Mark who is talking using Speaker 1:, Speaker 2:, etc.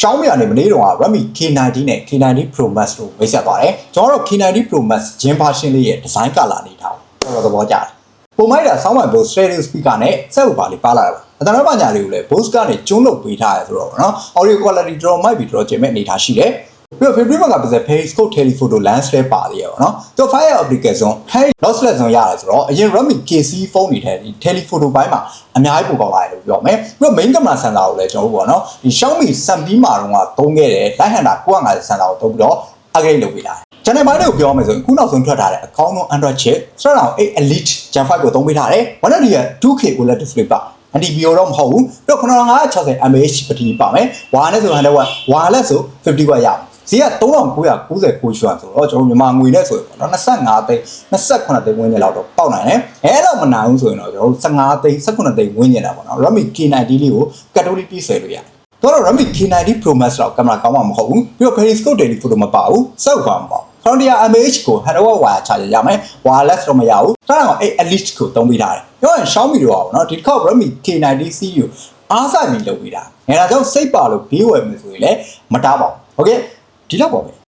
Speaker 1: Xiaomi ကနေမနေ့တုန်းက Redmi K90 နဲ့ K90 Pro Max တို့မိတ်ဆက်သွားတယ်ကျွန်တော်တို့ K90 Pro Max ဂျင်း version လေးရဲ့ design color အနေထားကိုတော်တော်သဘောကျတယ်ပုံမိုက်တာ sound mic ဘို့ stereo speaker နဲ့စက်ဥပါလေးပါလာတာပါအတန်းရပါညာလေးကိုလည်း Bose ကနေကျုံးလုပ်ပေးထားရဆိုတော့ဗောနော် audio quality တော်တော်မိုက်ပြီးတော်တော်ကျင်မဲ့အနေထားရှိတယ် ပြီးတော့ favorite ကပါစ periscope telephoto lens လည်းပါသေးရပါတော့။သူ fire application high lossless ဆုံးရတယ်ဆိုတော့အရင် Redmi KC ဖုန်းတွေထဲဒီ telephoto ဘိုင်းမှာအများကြီးပိုကောင်းလာတယ်လို့ပြောမယ်။ပြီးတော့ main camera sensor ကိုလည်းကျွန်တော်တို့ပေါ့နော်ဒီ Xiaomi 7D မှာတော့သုံးခဲ့တယ် light hunter 950 sensor ကိုသုံးပြီးတော့ upgrade လုပ်ပေးတာ။ channel ဘိုင်းတွေကိုပြောမယ်ဆိုရင်အခုနောက်ဆုံးထွက်ထားတဲ့အကောင်းဆုံး Android chip Snapdragon 8 Elite Gen 5ကိုသုံးပေးထားတယ်။ One UI 2K OLED display ပါ NTPO တော့မဟုတ်ဘူးပြီးတော့9560 mAh ဘက်ထရီပါမယ်ဝါနဲ့ဆို100 watt ဝါလက်ဆို50 watt ရအောင် ဈေးက3990ရွှန်ဆိုတော့ကျွန်တော်မြန်မာငွေနဲ့ဆိုရင်ပေါ့နော်25သိန်း28သိန်းဝန်းကျင်လောက်တော့ပေါက်နိုင်တယ်အဲတော့မနိုင်ဘူးဆိုရင်တော့ကျွန်တော်15သိန်း18သိန်းဝန်းကျင်တာပေါ့နော် Redmi K90 လေးကိုကတ်တိုလီပြည့်ဆွဲလို့ရတယ်တော့ Redmi K90 Pro Max တော့ကင်မရာကောင်းမှာမဟုတ်ဘူးပြီးတော့ periscope telephoto မပါဘူးစောက်ပါမပေါ့ Frontier MH ကို hardware wire charger ရမယ် wireless တော့မရဘူးဒါတော့အဲ့ Elite ကိုသုံးပေးထားတယ်ပြောရင် Xiaomi တို့อ่ะเนาะဒီတစ်ခေါက် Redmi K90 CPU အားဆိုင်ပြီးလုပ်ပေးတာငယ်ဒါကြောင့်စိတ်ပါလို့ဘေးဝယ်မယ်ဆိုရင်လည်းမတားပါဘူးโอเค ဒီလောက်ပါပဲ